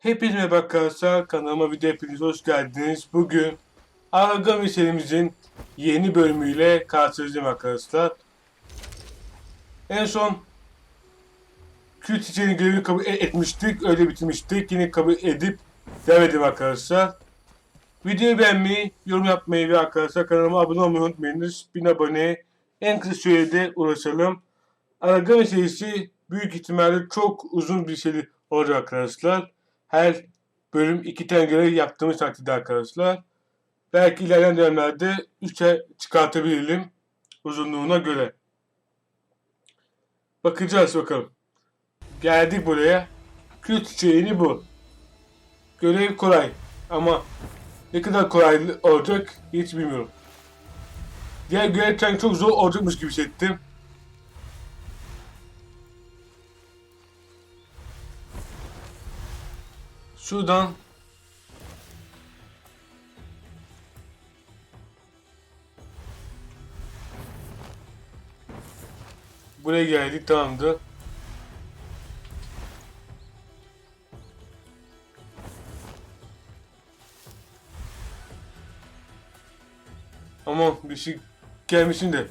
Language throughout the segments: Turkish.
Hepinize merhaba arkadaşlar. Kanalıma video hepiniz hoş geldiniz. Bugün Aragami serimizin yeni bölümüyle karşınızdayım arkadaşlar. En son Kül çiçeğinin görevini kabul e- etmiştik. Öyle bitirmiştik. Yine kabul edip devam edelim arkadaşlar. Videoyu beğenmeyi, yorum yapmayı ve arkadaşlar kanalıma abone olmayı unutmayınız. 1000 aboneye en kısa sürede ulaşalım. Aragami serisi büyük ihtimalle çok uzun bir seri olacak arkadaşlar. Her bölüm iki tane görev yaptığımız takdirde arkadaşlar. Belki ilerleyen dönemlerde 3'e çıkartabilirim uzunluğuna göre. Bakacağız bakalım. Geldik buraya. Kül çiçeğini bu. Görev kolay ama ne kadar kolay olacak hiç bilmiyorum. Diğer görevler çok zor olacakmış gibi hissettim. Şuradan Buraya geldik tamamdır. Aman bir şey gelmişsin de.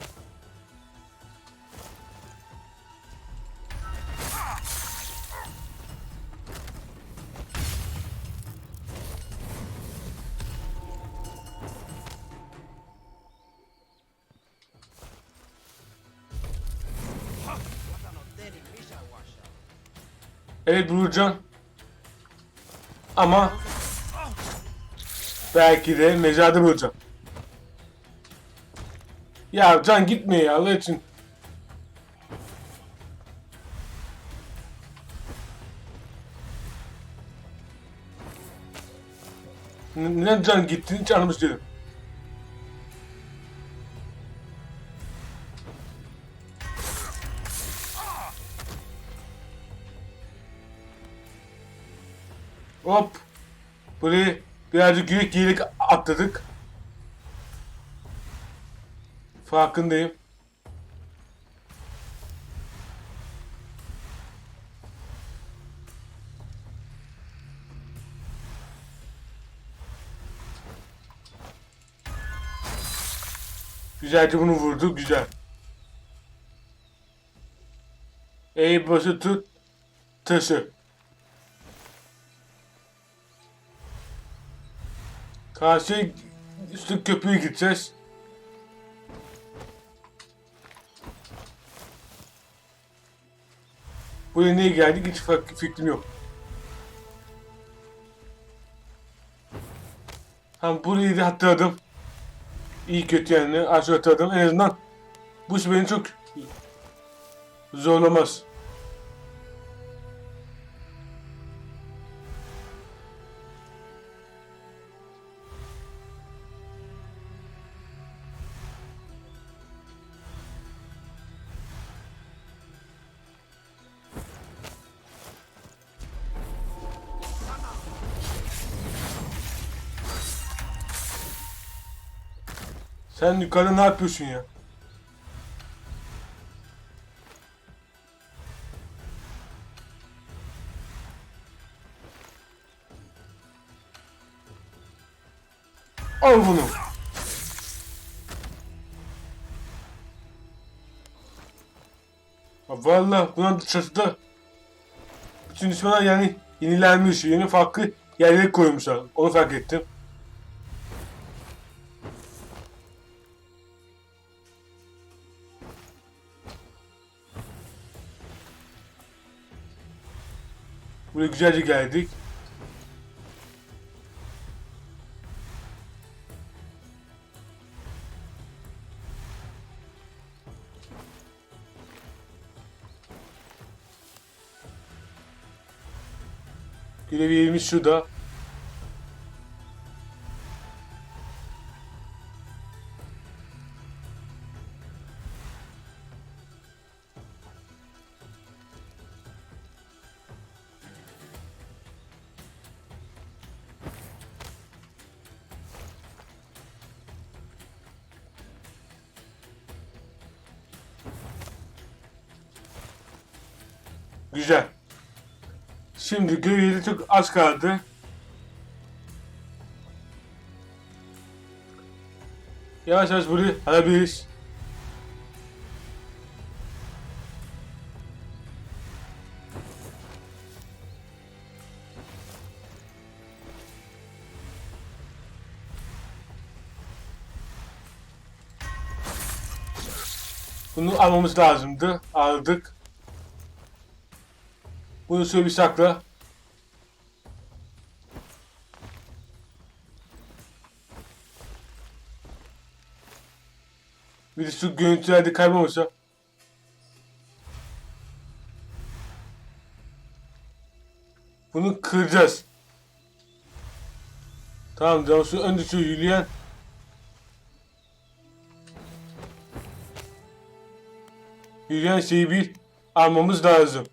Evet Burcan. Ama belki de mezarda bulacağım. Ya Can gitme ya Allah için. Neden Can gittin hiç anlamış değilim. Burayı birazcık yürek giyerek atladık. Farkındayım. Güzelce bunu vurdu. Güzel. Ey bası tut. Taşı. Karşı üstü köprüye gideceğiz. Buraya niye geldik hiç fik- fikrim yok. Ha burayı da hatırladım. İyi kötü yani aşağı hatırladım. En azından bu iş beni çok zorlamaz. Sen yukarıda ne yapıyorsun ya? Al bunu. Valla buna çatıda bütün düşmanlar yani yenilenmiş, yeni farklı yerlere koymuşlar. Onu fark ettim. Buraya güzelce geldik. Görev yerimiz şurada. Güzel. Şimdi geriye çok az kaldı. Yavaş yavaş burayı alabiliriz. Bunu almamız lazımdı. Aldık. Bunu şöyle bir sakla. Bir de şu görüntülerde kaybolmasa. Bunu kıracağız. Tamam canım şu önce şu yürüyen yürüyen şeyi bir almamız lazım.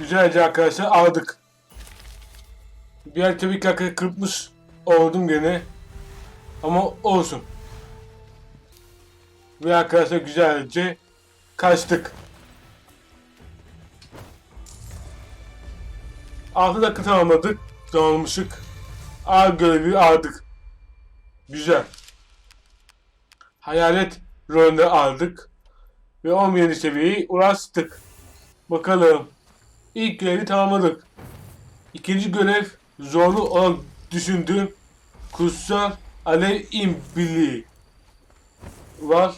Güzelce arkadaşlar aldık. Bir yer tabii ki kırpmış oldum gene. Ama olsun. Ve arkadaşlar güzelce kaçtık. 6 dakika tamamladık. Tamamlamışık. Ağır görevi aldık. Güzel. Hayalet rolünde aldık. Ve 17 seviyeyi ulaştık. Bakalım. İlk görevi tamamladık. İkinci görev zorlu olan düşündüğüm kutsal alev imbili var.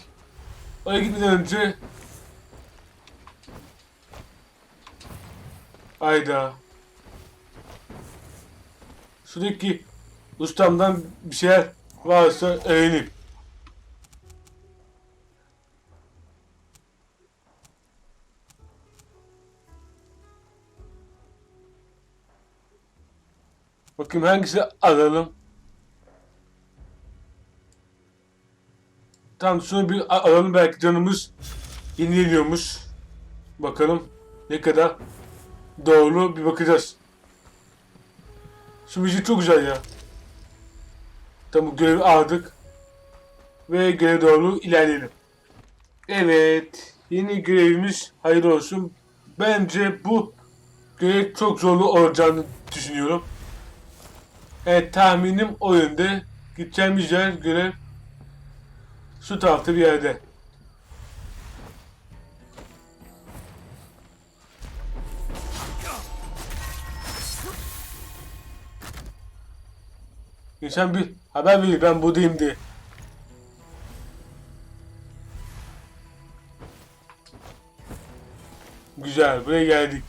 Oraya gitmeden önce Ayda Şuradaki ustamdan bir şeyler varsa öğreneyim. Bakayım hangisi alalım. Tamam şunu bir alalım belki canımız yeniliyormuş. Bakalım ne kadar doğru bir bakacağız. Şu müzik çok güzel ya. Tamam görevi aldık. Ve görev doğru ilerleyelim. Evet. Yeni görevimiz hayırlı olsun. Bence bu görev çok zorlu olacağını düşünüyorum. Evet tahminim o yönde. Gideceğimiz yer görev şu tarafta bir yerde. İnsan bir haber verir ben buradayım diye. Güzel buraya geldik.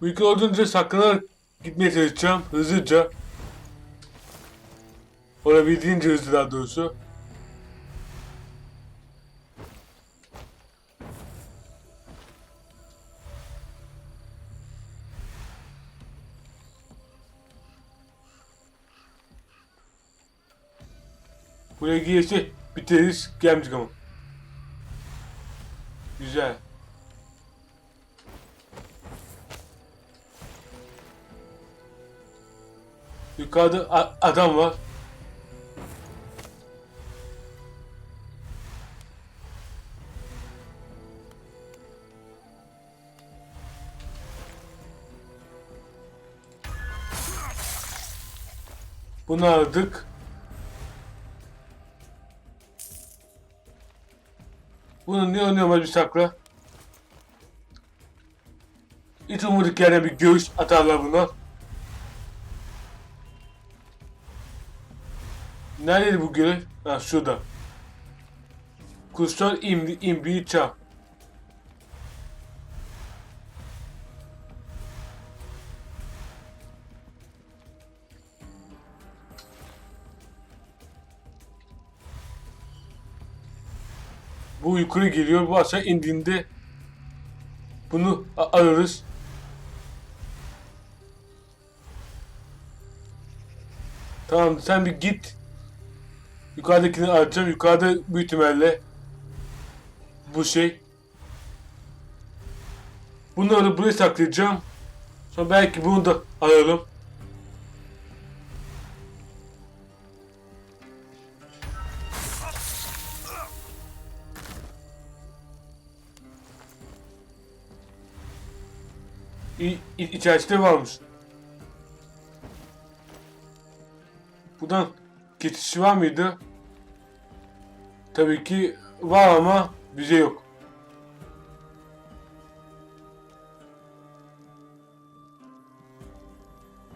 Uyku olduğunca saklanarak gitmeye çalışacağım hızlıca. Olabildiğince hızlı daha doğrusu. Buraya girişi bitiririz gelmeyecek ama. Güzel. Yukarıda adam var. Bunu aldık. Bunu ne oynuyoruz bir sakla. Hiç umuduk yerine bir göğüs atarlar buna. Neredeydi bu görev? Ha şurada. Kutsal imri, imriyi çal. Yukarı geliyor. Bu aşağı indiğinde bunu a- alırız. Tamam sen bir git. Yukarıdakini alacağım. Yukarıda büyük ihtimalle bu şey. Bunları buraya saklayacağım. Sonra belki bunu da alalım. İ, i- içerisinde varmış. Buradan geçiş var mıydı? Tabii ki var ama bize yok.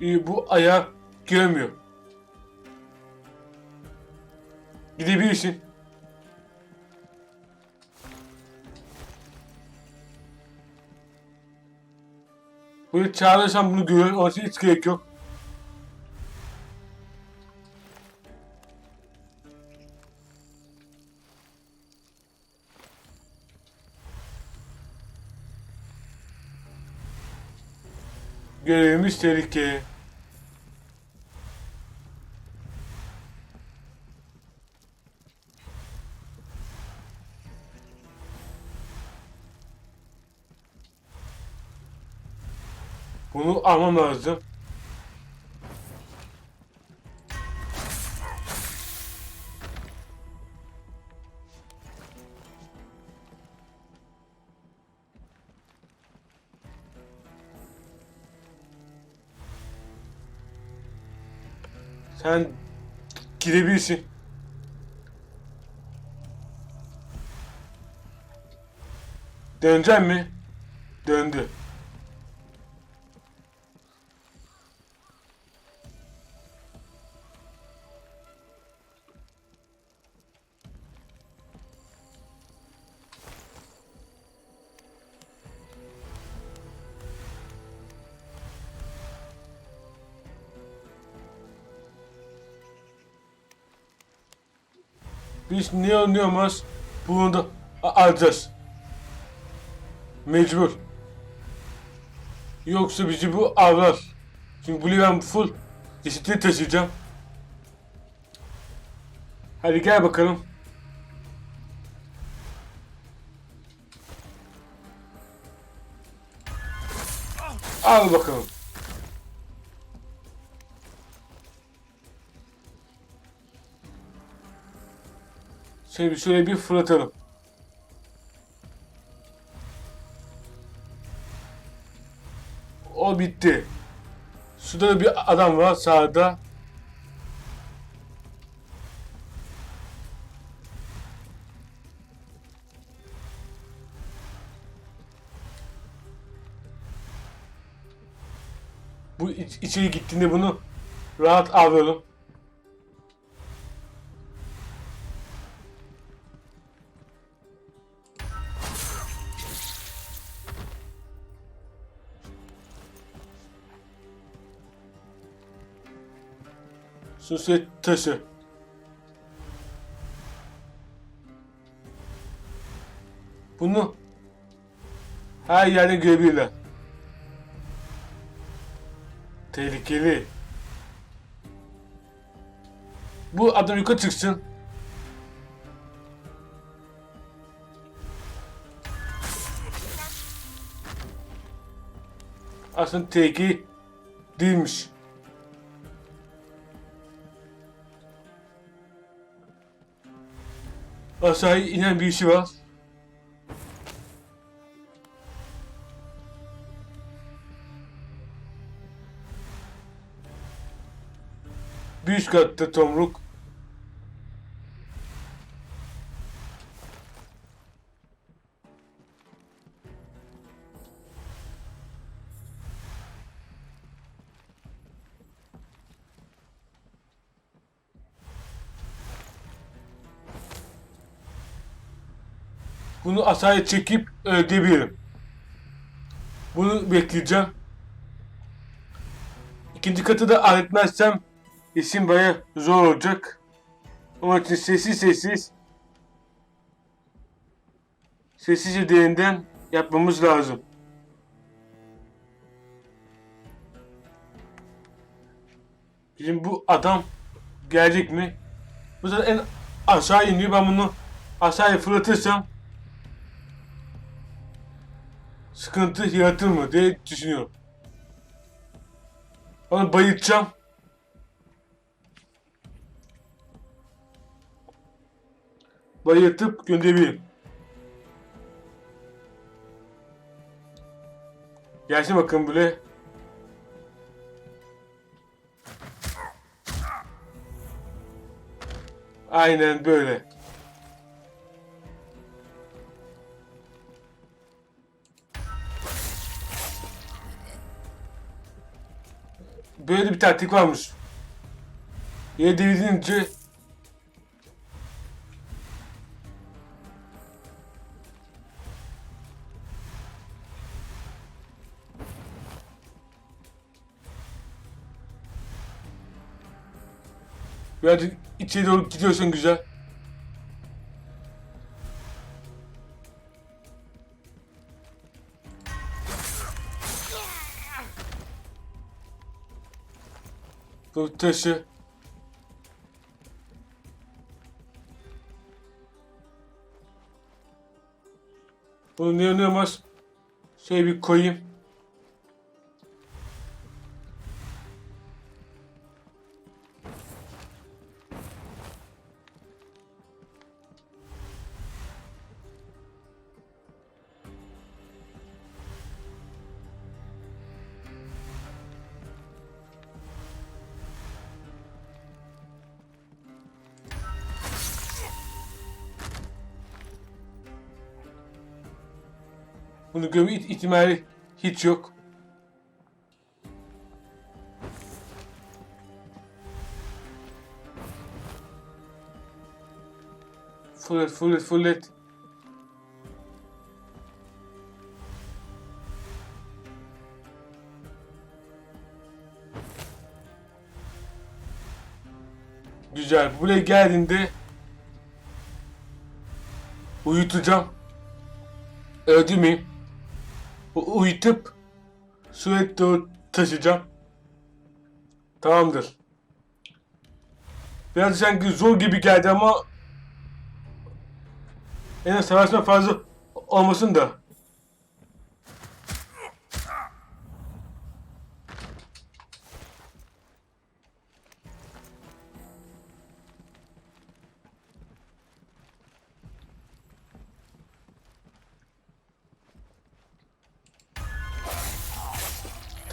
İyi bu ayağı görmüyor. Gidebilirsin. Bunu çağırırsam bunu görür. Onun için hiç gerek yok. Görevimiz tehlike. Almam lazım. Sen girebilirsin. Dönecek mi? Döndü. Biz ne oynuyoruz? Bunu da alacağız. Mecbur. Yoksa bizi bu avlar. Çünkü bunu ben full cesetini taşıyacağım. Hadi gel bakalım. Al bakalım. Şöyle, şöyle bir fırlatalım. O bitti. Şurada da bir adam var sağda. Bu iç- içeri gittiğinde bunu rahat avlayalım. Sosiyet taşı. Bunu her yerde görebilirler. Tehlikeli. Bu adam yukarı çıksın. Aslında tehlikeli değilmiş. Aşağıya inen bir işi var. Bir üst katta tomruk. Bunu aşağıya çekip ödeyebilirim. Bunu bekleyeceğim. İkinci katı da halletmezsem işim baya zor olacak. Onun için sessiz sessiz sessizce derinden yapmamız lazım. Şimdi bu adam gelecek mi? Bu zaten en aşağı iniyor. Ben bunu aşağıya fırlatırsam sıkıntı yaratır mı diye düşünüyorum. Onu bayıltacağım. Bayıltıp gönderebilirim. Gelsin bakın böyle. Aynen böyle. Böyle bir taktik varmış. Yere devirince Birazcık içeri doğru gidiyorsan güzel. Taşı. Bunu ne olmaz? Şey bir koyayım. Bunu iht- ihtimali hiç yok. Fullet, fullet, fullet. Güzel. Buraya geldiğinde uyutacağım. Öldürmeyeyim. U- uyutup sürekli taşıyacağım. Tamamdır. Biraz sanki zor gibi geldi ama en az savaşma fazla olmasın da.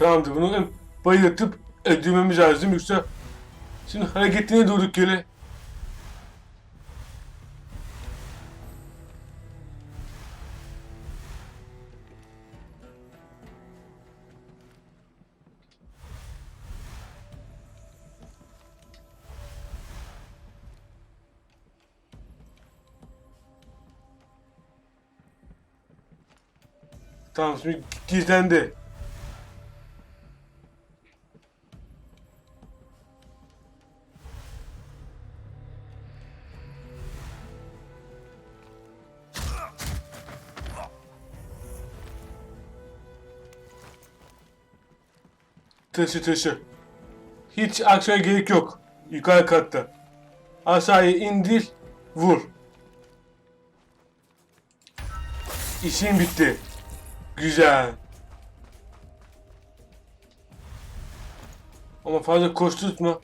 Tamamdır bunu bayıltıp öldürmemiz lazım yoksa şimdi hareketine durduk yere. Tamam şimdi gizlendi. Taşı taşı. Hiç aksaya gerek yok. Yukarı katta. Aşağıya indir, vur. İşin bitti. Güzel. Ama fazla koşturtma.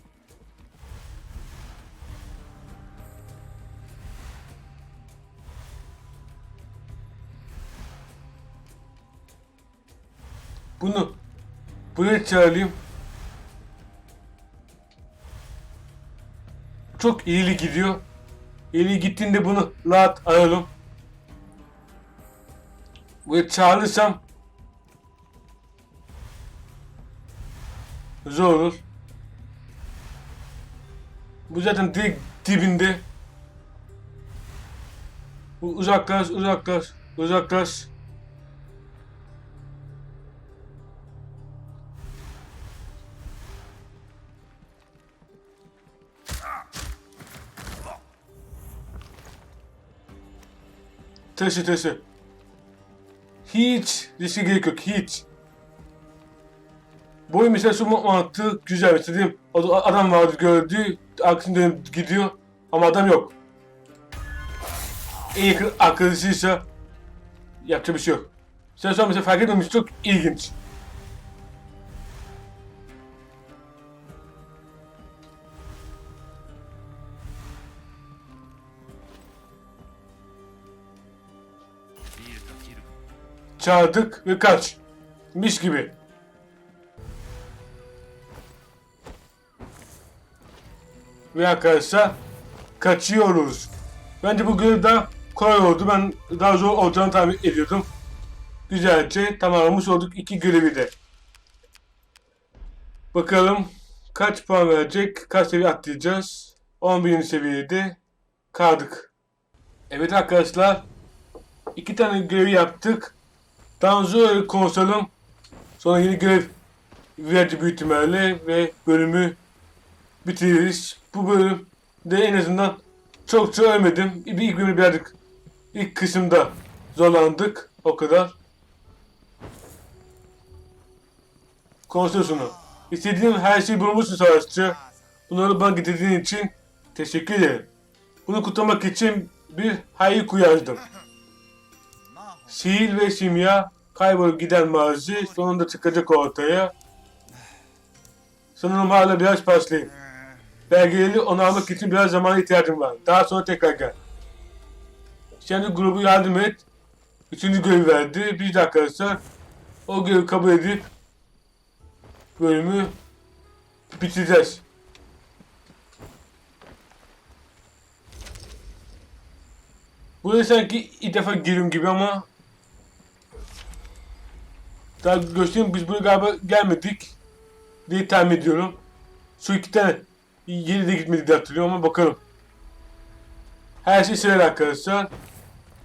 Buraya çağırayım. Çok iyili gidiyor. İyili gittiğinde bunu rahat aralım. Buraya çağırırsam zor olur. Bu zaten direkt dibinde. Bu uzaklaş, uzaklaş, uzaklaş. Taşı taşı. Hiç riske gerek yok, hiç. Bu oyun mesela şu mantığı güzel mesela diyeyim, ad- adam vardı gördü, aksine dönüp gidiyor ama adam yok. En yakın arkadaşıysa yapacak bir şey yok. Sen sonra mesela fark etmemiş çok ilginç. Çağırdık ve kaç. Mis gibi. Ve arkadaşlar kaçıyoruz. Bence bu görev daha kolay oldu. Ben daha zor olacağını tahmin ediyordum. Güzelce tamamlamış olduk iki görevi de. Bakalım kaç puan verecek, kaç seviye atlayacağız. 11. seviyede kaldık. Evet arkadaşlar iki tane görev yaptık. Danzo konsolum sonra yeni görev verdi büyük ihtimalle ve bölümü bitiririz. Bu bölüm de en azından çok çok ölmedim. Bir ilk bölümü birazcık ilk kısımda zorlandık. O kadar. Konsol sonu. İstediğim her şeyi bulmuşsun savaşçı. Bunları bana getirdiğin için teşekkür ederim. Bunu kutlamak için bir hayır yazdım. Sihir ve simya kaybolup giden mazi sonunda çıkacak ortaya. Sanırım hala biraz başlayayım. Belgeleri onu almak için biraz zamana ihtiyacım var. Daha sonra tekrar gel. Şimdi grubu yardım et. Üçüncü görev verdi. Bir dakika arkadaşlar. O görevi kabul edip bölümü bitireceğiz. Buraya sanki ilk defa giriyorum gibi ama daha göstereyim biz buraya galiba gelmedik diye tahmin ediyorum. Şu iki tane yeri de gitmedi diye hatırlıyorum ama bakalım. Her şey sırayla arkadaşlar.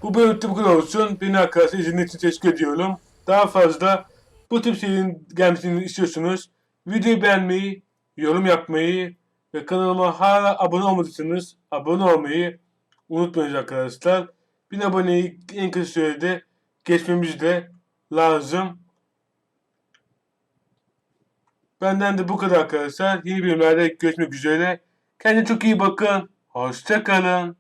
Bu bölümde bu kadar olsun. Beni arkadaşlar izlediğiniz için teşekkür ediyorum. Daha fazla bu tip şeylerin gelmesini istiyorsunuz. Videoyu beğenmeyi, yorum yapmayı ve kanalıma hala abone olmadıysanız abone olmayı unutmayın arkadaşlar. Bin aboneyi en kısa sürede geçmemiz de lazım. Benden de bu kadar arkadaşlar. Yeni bölümlerde görüşmek üzere. Kendinize çok iyi bakın. Hoşçakalın.